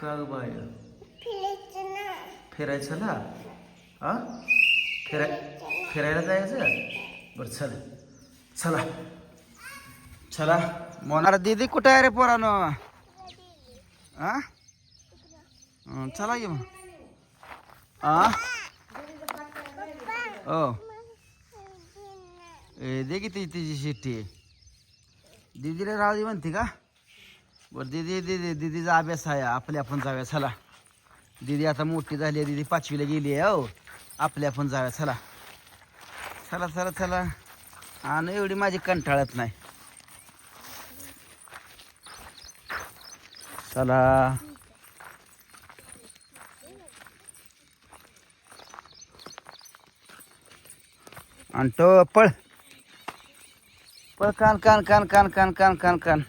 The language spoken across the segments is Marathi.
का ग बाय फिरायचं ना आ? फिराय फिरायला जायचं? बरं चला. चला. चला. मोनार दीदी कुठे आहे रे पोरानो? आ? हं, चला ये मग. आ? ओ ए दे की ती तिची शिट्टी. दीदीला राहू दे म्हणते का? बरं दीदी दीदी दीदीचा अभ्यास आहे. आपल्या आपण जाव्या चला. दीदी आता मोठी झाली आहे दीदी पाचवीला गेली आहे हो. आपल्या आपण जाऊया चला. चला चला चला. आणि एवढी माझी कंटाळत नाही. चला. आणतो पळ. पळ कान कान कान कान कान कान कान कान.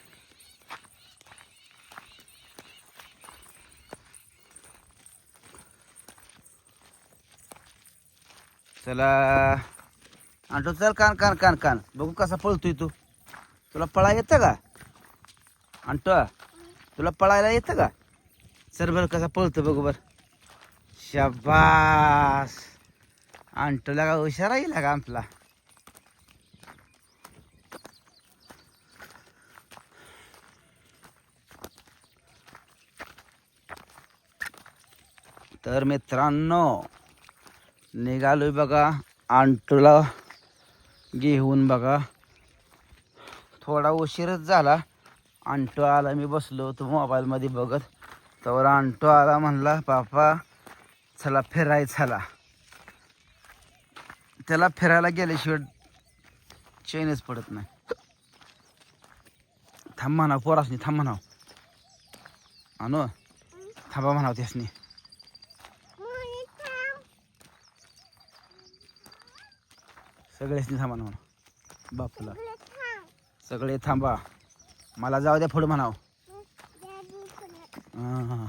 चला. आणतो चल कान कान कान कान. बघू कसा पळतोय तू. तुला पळा येतं का? आणतो तुला पळायला येतं का? सर बरं कसा पळतो बघू बर. शाबास. आणतोला का हुशार येईल का आपला तर मित्रांनो निघालोय बघा. आणटूला घेऊन बघा. थोडा उशीरच झाला. आंटो आला मी बसलो होतो मोबाईलमध्ये बघत. तर आंटो आला म्हणला पापा चला फिराय चला. त्याला फिरायला गेल्याशिवाय चैनच पडत नाही. थांब म्हणाव पोरासनी थांब म्हणाव. आणू थांबा म्हणाव त्यासनी मोनी थांब सगळ्यासनी थांबा म्हणा. बापूला. सगळे थांबा. मला जाऊ द्या पुढं म्हणाव. हां.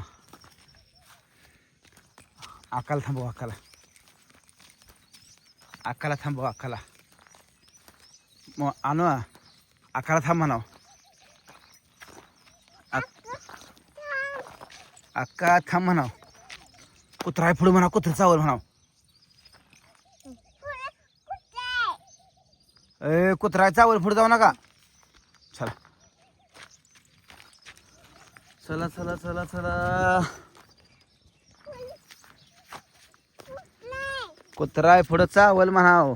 अक्काला थांबव अक्काला अक्काला थांबव अक्काला मग आणू अक्काला थांब म्हणाव. अक- अक्का थांब. म्हणाव. कुत्रा आहे पुढं म्हणाव कुत्र चावल म्हणाव पुढे कुठे ए कुत्रा आहे चावल पुढे जाऊ नका. चला. चला चला चला चला. कुत्रा आहे पुढं चावल म्हणाव.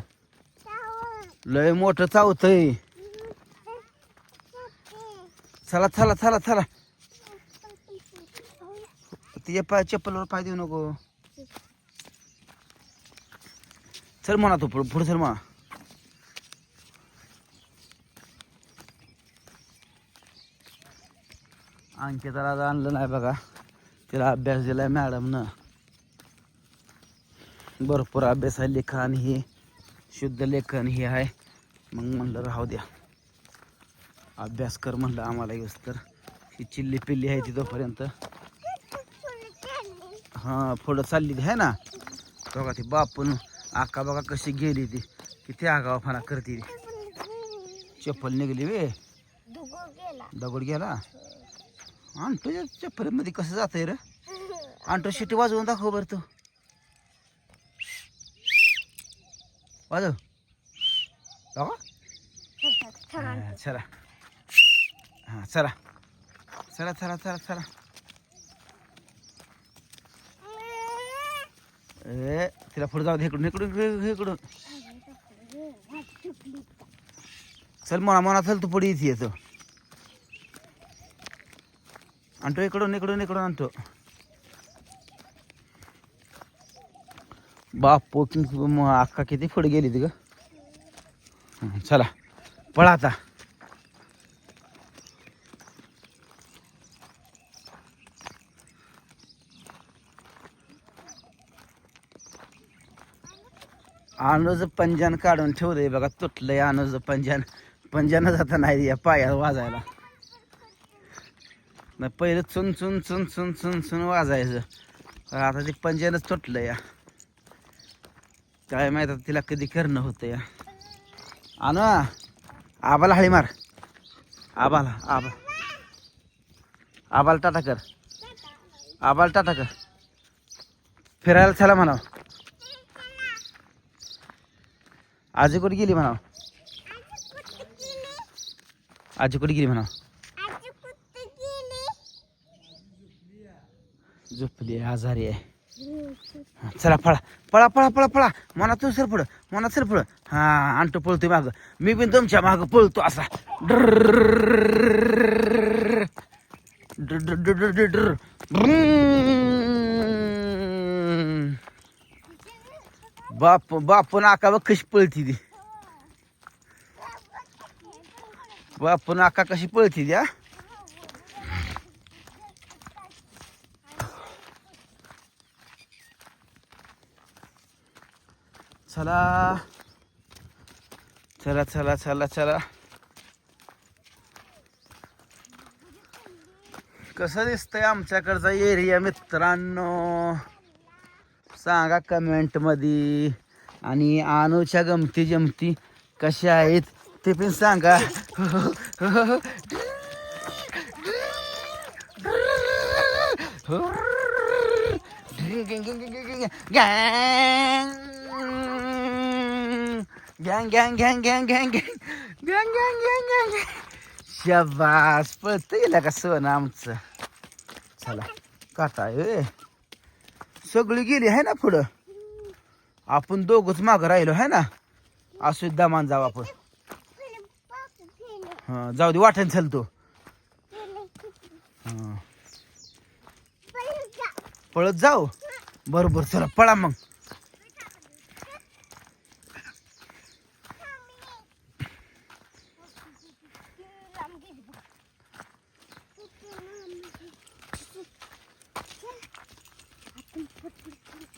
लय मोठं चावतंय. चला चला चला चला. तिच्या पाय चप्पलवर पाय देऊ नको. चल म्हणा तू पुढं पुढं चल म्हणा. अंकिताला आज आणलं नाही बघा. तिला अभ्यास दिलाय मॅडमनं. भरपूर अभ्यास आहे लिखाण हे शुद्ध लेखन हे आहे. मग म्हणलं राहू द्या. अभ्यास कर म्हणलं आम्हाला येऊस तर. ही चिल्ली पिल्ली आहे ती तोपर्यंत हां पुढं चालली ती आहे ना? बघा ती बापून आका बघा कशी गेली ती. किती आगावपणा करते ती. चप्पल निघली वे दगड गेला? आणतो चप्पलमध्ये कसं जातंय रे? आणतो शिटी वाजवून दाखव बरं तू. वाजव. दाखव चला. हा चला. चला चला चला चला. ए तिला पुढे जाऊ दे इकडून इकडून इकडून इकडून. चल मना मना चल तू पुढे इथे येतो आणतो इकडून इकडून इकडून आणतो. बापू कि- म- अक्का किती फुड गेली ती ग? चला पळा आता. अनुज पंजन काढून ठेवलंय बघा तुटलंय अनुज पंजान. पंजनच जाता नाही या पायाला वाजायला. नाही पहिलं चुन चुन चुन चुन चुन चुन वाजायचं. आता ते पंजानच तुटलं या. काय माहीत तिला कधी करणं होतं या. आण आबाला हाळी मार. आबाला आबा. आबाला टाटा कर. आबाला टाटा कर. फिरायला चला म्हणाव. आजी कुठे गेली म्हणाव? आजी कुठे गेली म्हणाव? झोपली आजारी आहे. चला पळा पळा पळा पळा पळा. मनात सर पळ मनात सर पळ हा आणतो पळतो माग. मी पण तुमच्या माग पळतो असा. बाप बाप नाका कशी पळती ती. बाप नाका कशी पळती द्या चला चला चला चला चला कसं दिसतंय आमच्याकडचा एरिया मित्रांनो सांगा कमेंटमध्ये आणि अनुच्या गमती जमती कशा आहेत ते पण सांगा गँग गँग गँग गँग गँग गँग गँग गँग गँग गँग शाबास पळत गेला का सण आमचं. चला काटा ए. सगळी गेली आहे ना पुढं? आपण दोघंच मागं राहिलो आहे ना? असू दमान जाऊ आपण. हां जाऊ दे वाटण चल तू. हा. पळत जाऊ? बरोबर चला पळा मग.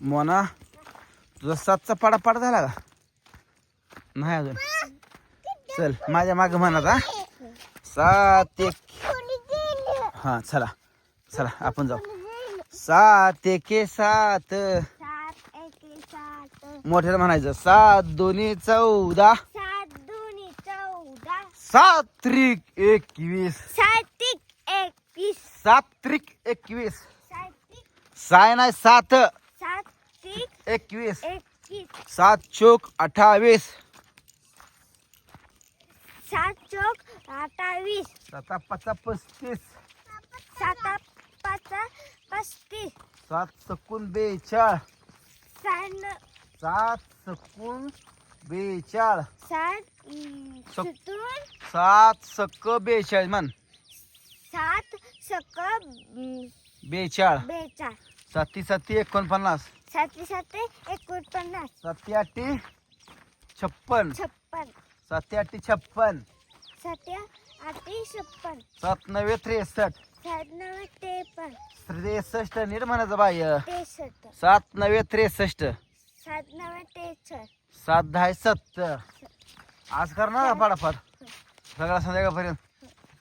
मोना तुझा सातचा पाडा पाडा झाला का? नाही अजून. चल माझ्या माग म्हणत हा. सात एक. हा चला चला आपण जाऊ. सात एके सात. सात एक सात मोठ्याला म्हणायचं सात दोन्ही चौदा. सात त्रिक एकवीस. सातिक एकवीस. सात त्रिक एकवीस साय नाही सात. एकवीस. सात चोक अठ्ठावीस. सात चौक अठ्ठावीस. साता पाचा पस्तीस. सात पाच पस्तीस. सात सकून बेचाळ. सात सकून बेचाळ. सात सतून सात सक बेचाळ म्हण. सात सक बेचाळ. बेचाळ. साती साती एकोणपन्नास. साती साते एकोणपन्नास. छप्पन. छप्पन. साती आठी छप्पन. सात्या छप्पन. सात नव्हे त्रेसष्ट. सात नऊ त्रेपन्न. त्रेसष्ट नीट म्हणायचं बाय त्रेसष्ट. सात नव्हे त्रेसष्ट. सात नऊ त्रेसष्ट. सात दहा सत्तर आज करणार का पाडापाड सगळा संध्याकाळपर्यंत.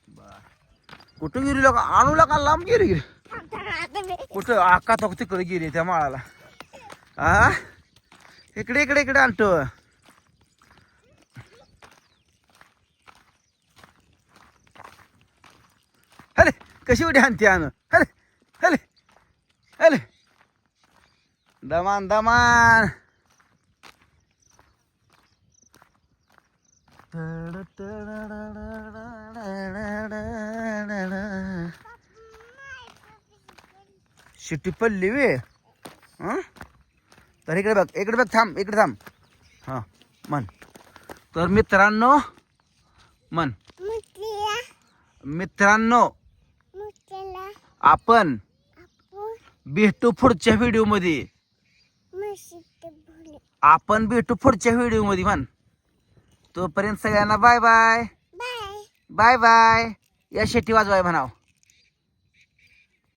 बर. कुठं गेली लोक? आणू का लांब आता मी कुठं? आका तो तिकडे गेली त्या माळाला. आ? इकडे इकडे इकडे आणतो. अरे कशी उडी आणते आण अरे अरे अरे दमान दमान. शिट्टी पडली वे. हं? तर इकडे बघ इकडे बघ थांब इकडे थांब. हां म्हण तर मित्रांनो म्हण मुतल्या मित्रांनो आपण भेटू पुढच्या व्हिडिओमध्ये आपण भेटू पुढच्या व्हिडिओमध्ये म्हण तोपर्यंत सगळ्यांना bye bye bye bye bye या शेट्टी वाजवाय म्हणाव.